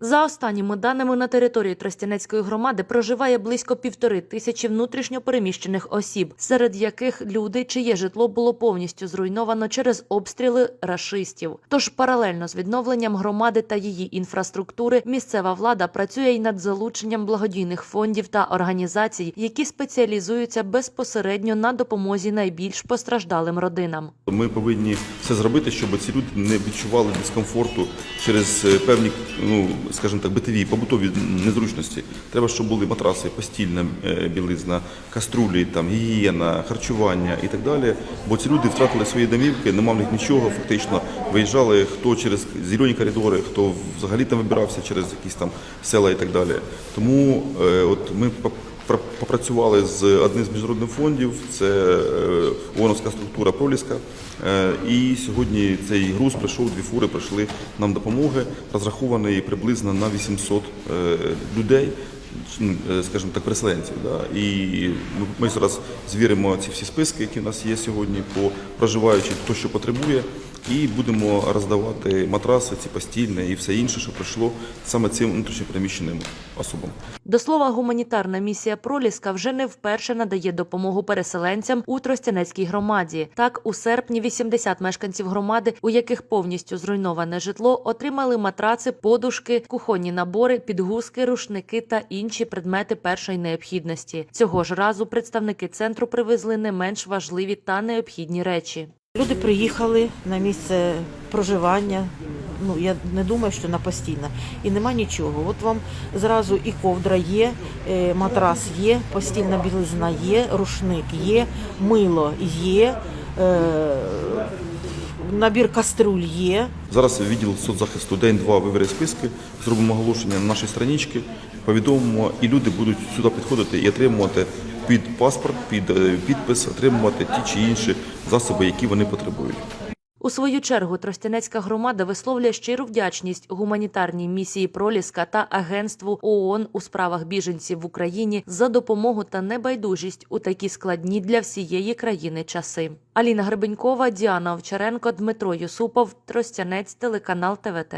За останніми даними на території Тростянецької громади проживає близько півтори тисячі внутрішньо переміщених осіб, серед яких люди, чиє житло було повністю зруйновано через обстріли рашистів. Тож паралельно з відновленням громади та її інфраструктури місцева влада працює й над залученням благодійних фондів та організацій, які спеціалізуються безпосередньо на допомозі найбільш постраждалим родинам. Ми повинні все зробити, щоб ці люди не відчували дискомфорту через е, певні, ну скажімо так, битові, побутові незручності. Треба, щоб були матраси, постільна е, білизна, каструлі, там гігієна, харчування і так далі. Бо ці люди втратили свої домівки, нема в них нічого. Фактично виїжджали хто через зелені коридори, хто взагалі там вибирався через якісь там села і так далі. Тому е, от ми попрацювали з одним з міжнародних фондів, це е, ООНовська структура Проліска. Е, І сьогодні цей груз прийшов, дві фури прийшли нам допомоги, розрахований приблизно на 800 е, людей. Скажімо так, переселенців. І ми зараз звіримо ці всі списки, які в нас є сьогодні по проживаючих, хто що потребує, і будемо роздавати матраси, ці постільне і все інше, що прийшло саме цим внутрішньопереміщеним особам. До слова, гуманітарна місія Проліска вже не вперше надає допомогу переселенцям у Тростянецькій громаді. Так, у серпні 80 мешканців громади, у яких повністю зруйноване житло, отримали матраци, подушки, кухонні набори, підгузки, рушники та інші предмети першої необхідності. Цього ж разу представники центру привезли не менш важливі та необхідні речі. Люди приїхали на місце проживання. Ну я не думаю, що на постійне. І нема нічого. От вам зразу і ковдра є, е, матрас є, постільна білизна є, рушник є, мило є, е, набір каструль є. Зараз відділ соцзахисту день-два вибере списки, зробимо оголошення на нашій страничці, повідомимо, і люди будуть сюди підходити і отримувати під паспорт, під е, підпис, отримувати ті чи інші засоби, які вони потребують. У свою чергу Тростянецька громада висловлює щиру вдячність гуманітарній місії Проліска та агентству ООН у справах біженців в Україні за допомогу та небайдужість у такі складні для всієї країни часи. Аліна Гребенькова, Діана Овчаренко, Дмитро Юсупов, Тростянець, телеканал ТВТ.